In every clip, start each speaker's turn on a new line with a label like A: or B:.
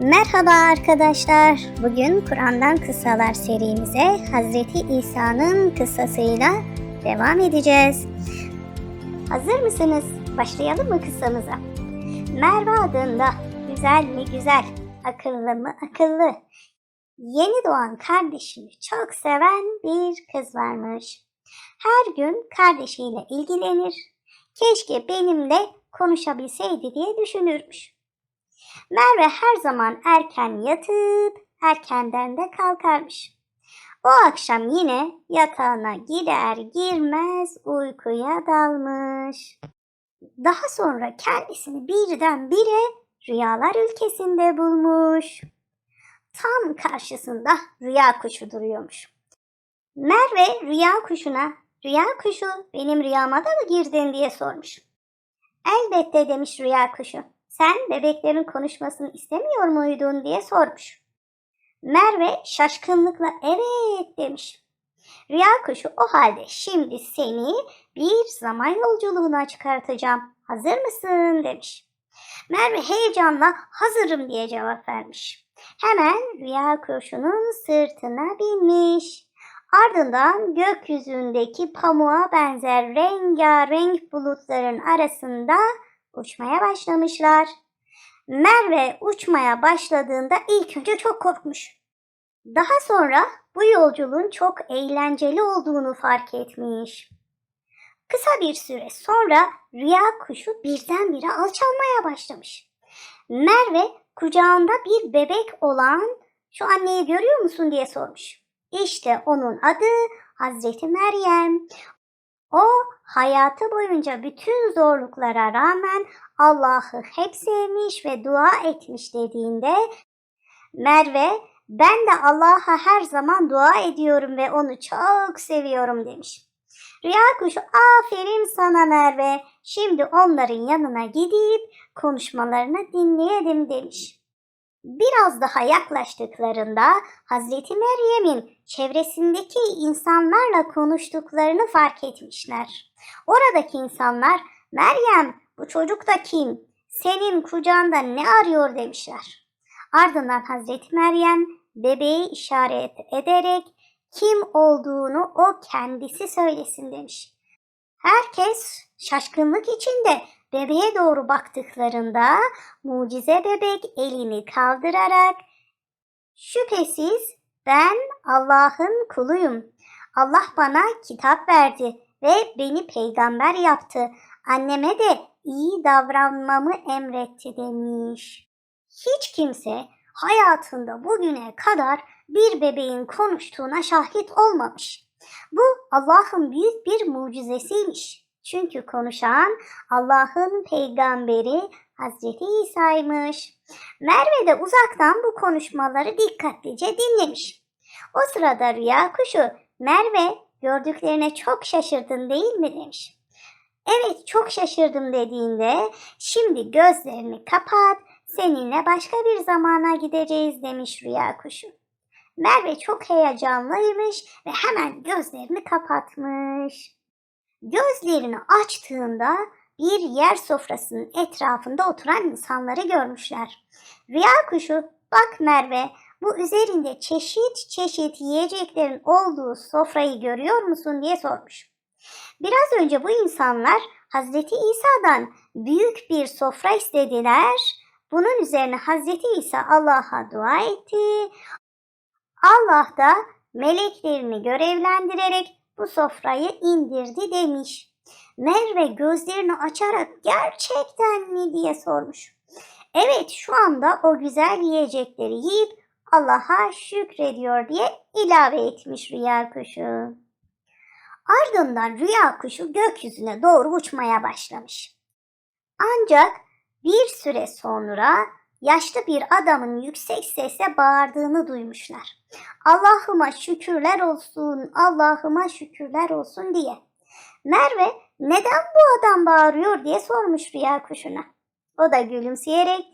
A: Merhaba arkadaşlar. Bugün Kur'an'dan kıssalar serimize Hazreti İsa'nın kıssasıyla devam edeceğiz. Hazır mısınız? Başlayalım mı kıssamıza? Merve adında güzel mi güzel, akıllı mı akıllı, yeni doğan kardeşini çok seven bir kız varmış. Her gün kardeşiyle ilgilenir, keşke benimle konuşabilseydi diye düşünürmüş. Merve her zaman erken yatıp erkenden de kalkarmış. O akşam yine yatağına girer girmez uykuya dalmış. Daha sonra kendisini birdenbire rüyalar ülkesinde bulmuş. Tam karşısında rüya kuşu duruyormuş. Merve rüya kuşuna, rüya kuşu benim rüyama da mı girdin diye sormuş. Elbette demiş rüya kuşu. Sen bebeklerin konuşmasını istemiyor muydun diye sormuş. Merve şaşkınlıkla evet demiş. Rüya kuşu o halde şimdi seni bir zaman yolculuğuna çıkartacağım. Hazır mısın demiş. Merve heyecanla hazırım diye cevap vermiş. Hemen rüya kuşunun sırtına binmiş. Ardından gökyüzündeki pamuğa benzer rengarenk bulutların arasında uçmaya başlamışlar. Merve uçmaya başladığında ilk önce çok korkmuş. Daha sonra bu yolculuğun çok eğlenceli olduğunu fark etmiş. Kısa bir süre sonra rüya kuşu birdenbire alçalmaya başlamış. Merve kucağında bir bebek olan şu anneyi görüyor musun diye sormuş. İşte onun adı Hazreti Meryem. O hayatı boyunca bütün zorluklara rağmen Allah'ı hep sevmiş ve dua etmiş dediğinde Merve ben de Allah'a her zaman dua ediyorum ve onu çok seviyorum demiş. Rüya kuşu aferin sana Merve. Şimdi onların yanına gidip konuşmalarını dinleyelim demiş. Biraz daha yaklaştıklarında Hazreti Meryem'in çevresindeki insanlarla konuştuklarını fark etmişler. Oradaki insanlar Meryem bu çocuk da kim? Senin kucağında ne arıyor demişler. Ardından Hazreti Meryem bebeği işaret ederek kim olduğunu o kendisi söylesin demiş. Herkes şaşkınlık içinde bebeğe doğru baktıklarında mucize bebek elini kaldırarak şüphesiz ben Allah'ın kuluyum. Allah bana kitap verdi ve beni peygamber yaptı. Anneme de iyi davranmamı emretti demiş. Hiç kimse hayatında bugüne kadar bir bebeğin konuştuğuna şahit olmamış. Bu Allah'ın büyük bir mucizesiymiş. Çünkü konuşan Allah'ın peygamberi Hazreti İsa'ymış. Merve de uzaktan bu konuşmaları dikkatlice dinlemiş. O sırada rüya kuşu Merve gördüklerine çok şaşırdın değil mi demiş. Evet çok şaşırdım dediğinde şimdi gözlerini kapat seninle başka bir zamana gideceğiz demiş rüya kuşu. Merve çok heyecanlıymış ve hemen gözlerini kapatmış. Gözlerini açtığında bir yer sofrasının etrafında oturan insanları görmüşler. Rüya kuşu bak Merve bu üzerinde çeşit çeşit yiyeceklerin olduğu sofrayı görüyor musun diye sormuş. Biraz önce bu insanlar Hazreti İsa'dan büyük bir sofra istediler. Bunun üzerine Hazreti İsa Allah'a dua etti. Allah da meleklerini görevlendirerek bu sofrayı indirdi demiş. Merve gözlerini açarak gerçekten mi diye sormuş. Evet şu anda o güzel yiyecekleri yiyip Allah'a şükrediyor diye ilave etmiş rüya kuşu. Ardından rüya kuşu gökyüzüne doğru uçmaya başlamış. Ancak bir süre sonra yaşlı bir adamın yüksek sesle bağırdığını duymuşlar. Allah'ıma şükürler olsun, Allah'ıma şükürler olsun diye. Merve neden bu adam bağırıyor diye sormuş rüya kuşuna. O da gülümseyerek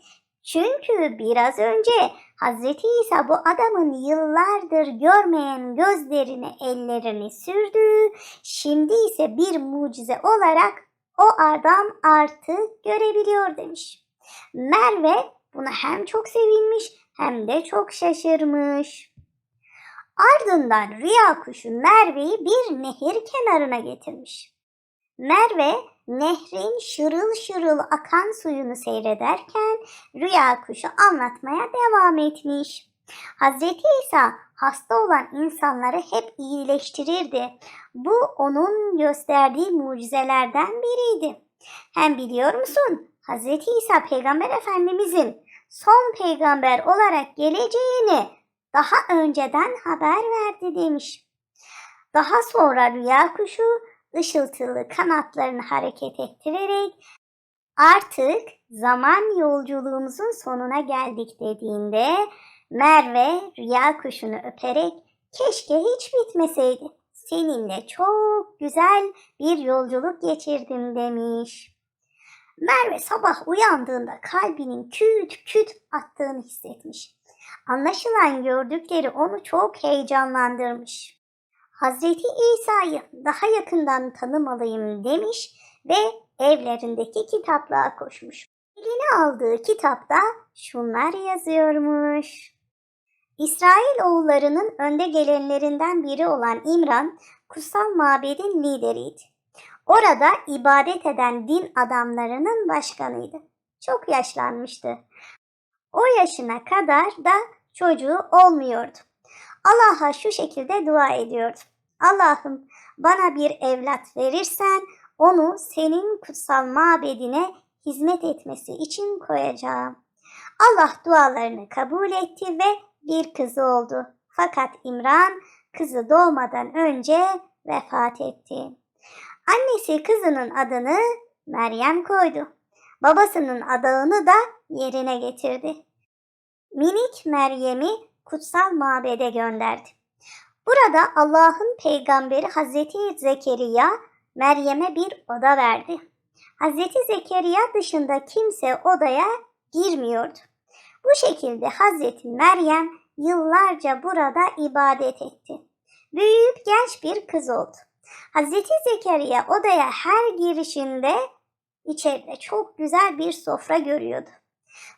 A: çünkü biraz önce Hazreti İsa bu adamın yıllardır görmeyen gözlerine ellerini sürdü. Şimdi ise bir mucize olarak o adam artık görebiliyor demiş. Merve buna hem çok sevinmiş hem de çok şaşırmış. Ardından rüya kuşu Merve'yi bir nehir kenarına getirmiş. Merve nehrin şırıl şırıl akan suyunu seyrederken rüya kuşu anlatmaya devam etmiş. Hazreti İsa hasta olan insanları hep iyileştirirdi. Bu onun gösterdiği mucizelerden biriydi. Hem biliyor musun? Hazreti İsa peygamber efendimizin son peygamber olarak geleceğini daha önceden haber verdi demiş. Daha sonra rüya kuşu ışıltılı kanatlarını hareket ettirerek artık zaman yolculuğumuzun sonuna geldik dediğinde Merve rüya kuşunu öperek keşke hiç bitmeseydi. Seninle çok güzel bir yolculuk geçirdim demiş. Merve sabah uyandığında kalbinin küt küt attığını hissetmiş. Anlaşılan gördükleri onu çok heyecanlandırmış. Hazreti İsa'yı daha yakından tanımalıyım demiş ve evlerindeki kitaplığa koşmuş. Eline aldığı kitapta şunlar yazıyormuş. İsrail oğullarının önde gelenlerinden biri olan İmran, kutsal mabedin lideriydi. Orada ibadet eden din adamlarının başkanıydı. Çok yaşlanmıştı. O yaşına kadar da çocuğu olmuyordu. Allah'a şu şekilde dua ediyordu. Allah'ım bana bir evlat verirsen onu senin kutsal mabedine hizmet etmesi için koyacağım. Allah dualarını kabul etti ve bir kızı oldu. Fakat İmran kızı doğmadan önce vefat etti. Annesi kızının adını Meryem koydu. Babasının adağını da yerine getirdi. Minik Meryem'i kutsal mabede gönderdi. Burada Allah'ın peygamberi Hazreti Zekeriya Meryem'e bir oda verdi. Hazreti Zekeriya dışında kimse odaya girmiyordu. Bu şekilde Hazreti Meryem yıllarca burada ibadet etti. Büyüyüp genç bir kız oldu. Hazreti Zekeriya odaya her girişinde içeride çok güzel bir sofra görüyordu.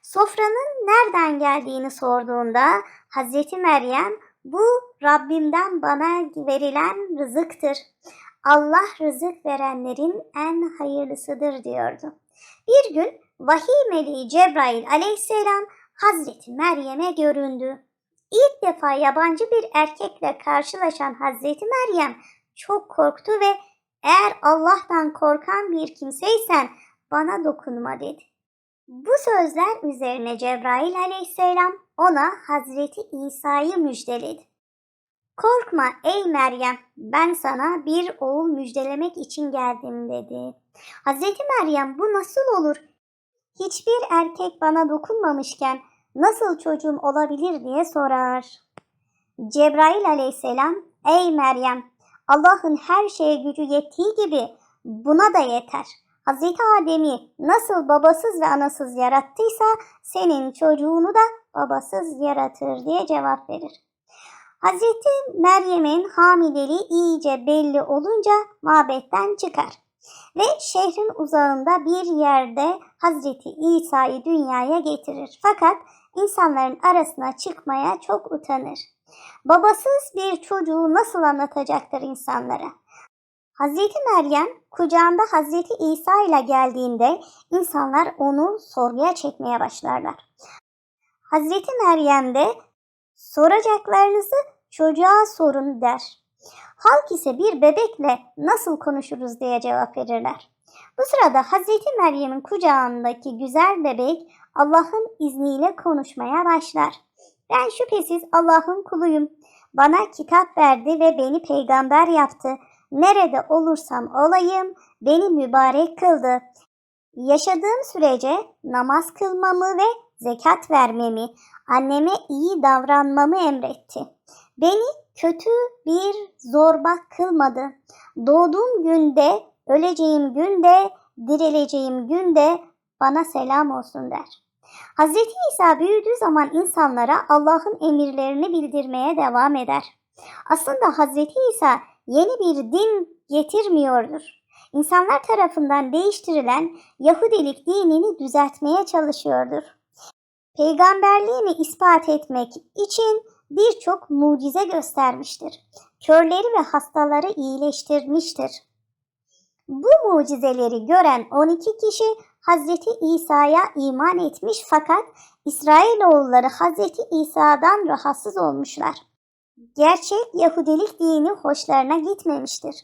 A: Sofranın nereden geldiğini sorduğunda Hazreti Meryem bu Rabbimden bana verilen rızıktır. Allah rızık verenlerin en hayırlısıdır diyordu. Bir gün vahiy meleği Cebrail aleyhisselam Hazreti Meryem'e göründü. İlk defa yabancı bir erkekle karşılaşan Hazreti Meryem çok korktu ve eğer Allah'tan korkan bir kimseysen bana dokunma dedi. Bu sözler üzerine Cebrail aleyhisselam ona Hazreti İsa'yı müjdeledi. Korkma ey Meryem ben sana bir oğul müjdelemek için geldim dedi. Hazreti Meryem bu nasıl olur? Hiçbir erkek bana dokunmamışken nasıl çocuğum olabilir diye sorar. Cebrail aleyhisselam ey Meryem Allah'ın her şeye gücü yettiği gibi buna da yeter. Hazreti Adem'i nasıl babasız ve anasız yarattıysa senin çocuğunu da babasız yaratır diye cevap verir. Hazreti Meryem'in hamileliği iyice belli olunca mabetten çıkar ve şehrin uzağında bir yerde Hazreti İsa'yı dünyaya getirir. Fakat insanların arasına çıkmaya çok utanır. Babasız bir çocuğu nasıl anlatacaktır insanlara? Hazreti Meryem kucağında Hazreti İsa ile geldiğinde insanlar onu sorguya çekmeye başlarlar. Hazreti Meryem de soracaklarınızı çocuğa sorun der. Halk ise bir bebekle nasıl konuşuruz diye cevap verirler. Bu sırada Hazreti Meryem'in kucağındaki güzel bebek Allah'ın izniyle konuşmaya başlar. Ben şüphesiz Allah'ın kuluyum. Bana kitap verdi ve beni peygamber yaptı. Nerede olursam olayım beni mübarek kıldı. Yaşadığım sürece namaz kılmamı ve zekat vermemi, anneme iyi davranmamı emretti. Beni kötü bir zorba kılmadı. Doğduğum günde, öleceğim günde, dirileceğim günde bana selam olsun der. Hz. İsa büyüdüğü zaman insanlara Allah'ın emirlerini bildirmeye devam eder. Aslında Hz. İsa yeni bir din getirmiyordur. İnsanlar tarafından değiştirilen Yahudilik dinini düzeltmeye çalışıyordur. peygamberliğini ispat etmek için birçok mucize göstermiştir. Körleri ve hastaları iyileştirmiştir. Bu mucizeleri gören 12 kişi Hazreti İsa'ya iman etmiş fakat İsrailoğulları Hazreti İsa'dan rahatsız olmuşlar. Gerçek Yahudilik dini hoşlarına gitmemiştir.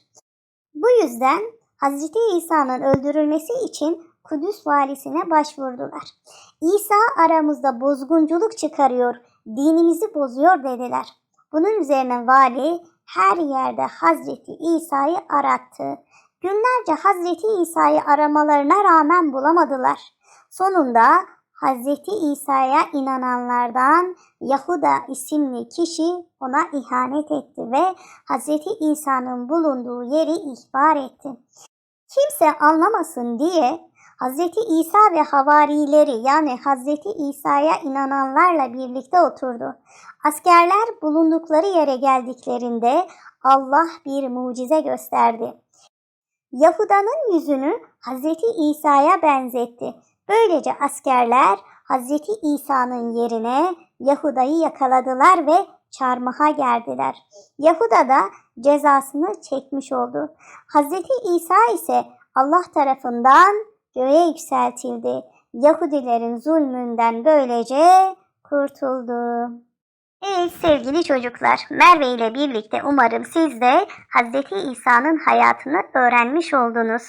A: Bu yüzden Hazreti İsa'nın öldürülmesi için Kudüs valisine başvurdular. İsa aramızda bozgunculuk çıkarıyor, dinimizi bozuyor dediler. Bunun üzerine vali her yerde Hazreti İsa'yı arattı. Günlerce Hazreti İsa'yı aramalarına rağmen bulamadılar. Sonunda Hazreti İsa'ya inananlardan Yahuda isimli kişi ona ihanet etti ve Hazreti İsa'nın bulunduğu yeri ihbar etti. Kimse anlamasın diye Hazreti İsa ve havarileri yani Hazreti İsa'ya inananlarla birlikte oturdu. Askerler bulundukları yere geldiklerinde Allah bir mucize gösterdi. Yahuda'nın yüzünü Hazreti İsa'ya benzetti. Böylece askerler Hazreti İsa'nın yerine Yahuda'yı yakaladılar ve çarmıha gerdiler. Yahuda da cezasını çekmiş oldu. Hazreti İsa ise Allah tarafından göğe yükseltildi. Yahudilerin zulmünden böylece kurtuldu. Evet sevgili çocuklar, Merve ile birlikte umarım siz de Hazreti İsa'nın hayatını öğrenmiş oldunuz.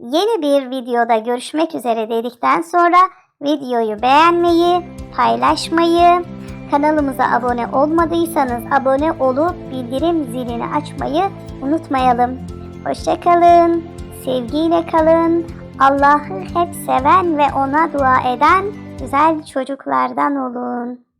A: Yeni bir videoda görüşmek üzere dedikten sonra videoyu beğenmeyi, paylaşmayı, kanalımıza abone olmadıysanız abone olup bildirim zilini açmayı unutmayalım. Hoşçakalın, sevgiyle kalın, Allah'ı hep seven ve ona dua eden güzel çocuklardan olun.